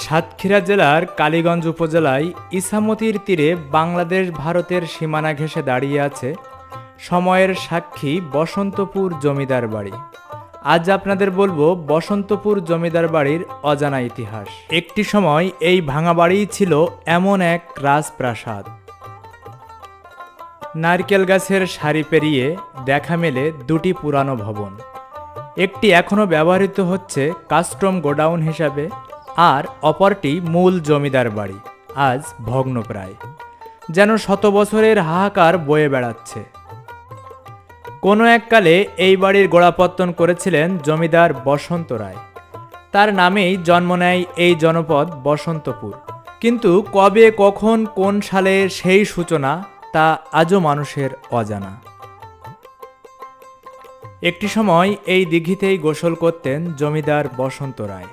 সাতক্ষীরা জেলার কালীগঞ্জ উপজেলায় ইসামতির তীরে বাংলাদেশ ভারতের সীমানা ঘেঁষে দাঁড়িয়ে আছে সময়ের সাক্ষী বসন্তপুর জমিদার বাড়ি। আজ আপনাদের বলব বসন্তপুর জমিদার বাড়ির অজানা ইতিহাস। একটি সময় এই ভাঙা বাড়িই ছিল এমন এক রাজপ্রাসাদ। নারকেল গাছের সারি পেরিয়ে দেখা মেলে দুটি পুরানো ভবন। একটি এখনও ব্যবহৃত হচ্ছে কাস্টম গোডাউন হিসাবে। আর অপরটি মূল জমিদার বাড়ি, আজ ভগ্নপ্রায়, যেন শত বছরের হাহাকার বয়ে বেড়াচ্ছে। কোনো এককালে এই বাড়ির গোড়াপত্তন করেছিলেন জমিদার বসন্ত রায়। তার নামেই জন্ম নেয় এই জনপদ বসন্তপুর। কিন্তু কবে, কখন, কোন সালে সেই সূচনা তা আজও মানুষের অজানা। একটি সময় এই দিঘিতেই গোসল করতেন জমিদার বসন্ত রায়।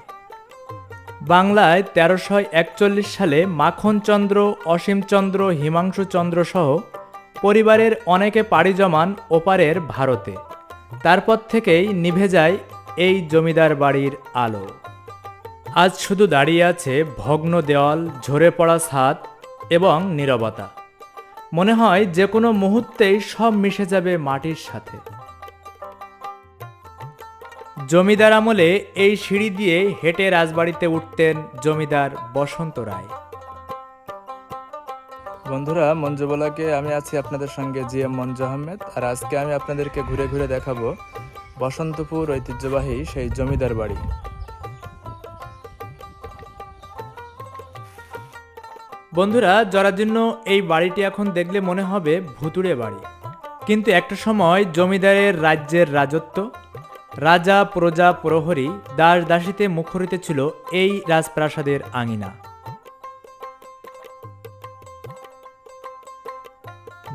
বাংলায় তেরোশো একচল্লিশ সালে মাখনচন্দ্র অসীমচন্দ্র হিমাংশুচন্দ্র সহ পরিবারের অনেকে পাড়ি জমান ওপারের ভারতে। তারপর থেকেই নিভে যায় এই জমিদার বাড়ির আলো। আজ শুধু দাঁড়িয়ে আছে ভগ্ন দেওয়াল, ঝরে পড়া ছাদ এবং নীরবতা। মনে হয় যে কোনো মুহূর্তেই সব মিশে যাবে মাটির সাথে। জমিদার আমলে এই সিঁড়ি দিয়ে হেঁটে রাজবাড়িতে উঠতেন জমিদার বসন্ত রায়। বন্ধুরা মঞ্জুবলাকে আমি আছি আপনাদের সঙ্গে জি এম মঞ্জু আহমেদ আর আজকে আমি আপনাদেরকে ঘুরে ঘুরে দেখাবো বসন্তপুর ঐতিহ্যবাহী সেই জমিদার বাড়ি। বন্ধুরা জন্য এই বাড়িটি এখন দেখলে মনে হবে ভুতুড়ে বাড়ি। কিন্তু একটা সময় জমিদারের রাজ্যের রাজত্ব রাজা প্রজা প্রহরী দাস দাসীতে মুখরিত ছিল এই রাজপ্রাসাদের আঙিনা।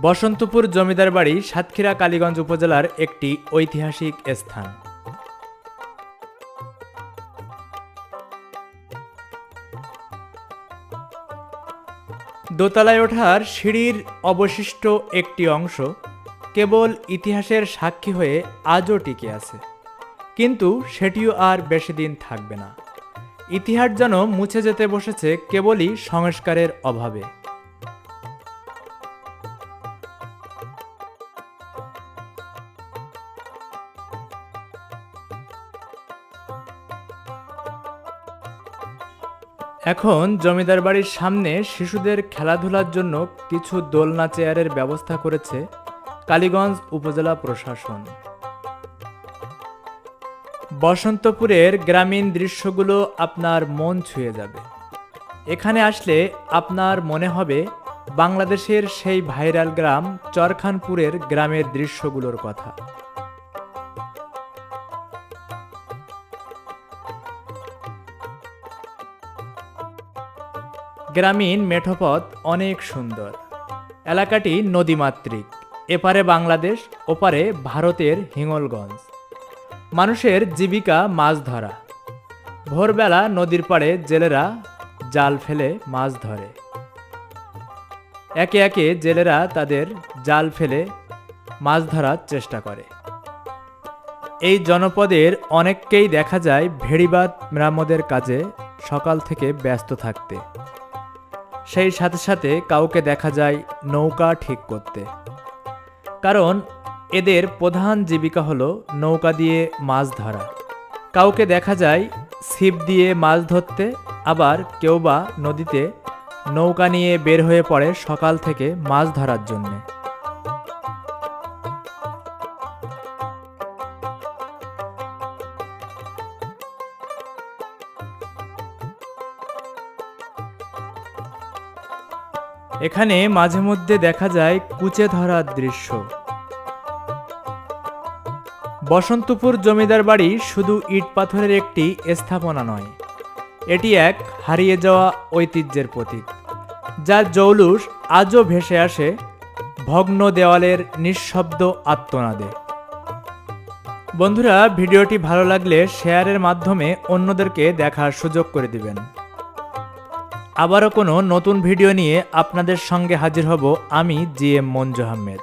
বসন্তপুর জমিদার বাড়ি সাতক্ষীরা কালীগঞ্জ উপজেলার একটি ঐতিহাসিক স্থান। দোতলায় ওঠার সিঁড়ির অবশিষ্ট একটি অংশ কেবল ইতিহাসের সাক্ষী হয়ে আজও টিকে আছে। কিন্তু সেটিও আর বেশি দিন থাকবে না। ইতিহাস যেন মুছে যেতে বসেছে কেবলই সংস্কারের অভাবে। এখন জমিদার বাড়ির সামনে শিশুদের খেলাধুলার জন্য কিছু দোলনা চেয়ারের ব্যবস্থা করেছে কালীগঞ্জ উপজেলা প্রশাসন। বসন্তপুরের গ্রামীণ দৃশ্যগুলো আপনার মন ছুঁয়ে যাবে। এখানে আসলে আপনার মনে হবে বাংলাদেশের সেই ভাইরাল গ্রাম চরখানপুরের গ্রামের দৃশ্যগুলোর কথা। গ্রামীণ মেঠোপথ অনেক সুন্দর। এলাকাটি নদীমাতৃক। এপারে বাংলাদেশ, ওপারে ভারতের হিঙ্গলগঞ্জ। মানুষের জীবিকা মাছ ধরা। ভোরবেলা নদীর পাড়ে জেলেরা জাল ফেলে মাছ ধরে। একে একে জেলেরা তাদের জাল ফেলে মাছ ধরার চেষ্টা করে। এই জনপদের অনেককেই দেখা যায় ভেড়িবাদ মেরামদের কাজে সকাল থেকে ব্যস্ত থাকতে। সেই সাথে সাথে কাউকে দেখা যায় নৌকা ঠিক করতে। কারণ এদের প্রধান জীবিকা হলো নৌকা দিয়ে মাছ ধরা। কাউকে দেখা যায় ছিপ দিয়ে মাছ ধরতে, আবার কেউ বা নদীতে নৌকা নিয়ে বের হয়ে পড়ে সকাল থেকে মাছ ধরার জন্যে। এখানে মাঝে মধ্যে দেখা যায় কুচে ধরার দৃশ্য। বসন্তপুর জমিদার বাড়ি শুধু ইট পাথরের একটি স্থাপনা নয়, এটি এক হারিয়ে যাওয়া ঐতিহ্যের প্রতীক যার জৌলুস আজও ভেসে আসে ভগ্ন দেওয়ালের নিঃশব্দ আত্মনাদে বন্ধুরা, ভিডিওটি ভালো লাগলে শেয়ারের মাধ্যমে অন্যদেরকে দেখার সুযোগ করে দিবেন। আবারও কোনো নতুন ভিডিও নিয়ে আপনাদের সঙ্গে হাজির হব আমি জি এম মঞ্জু আহমেদ।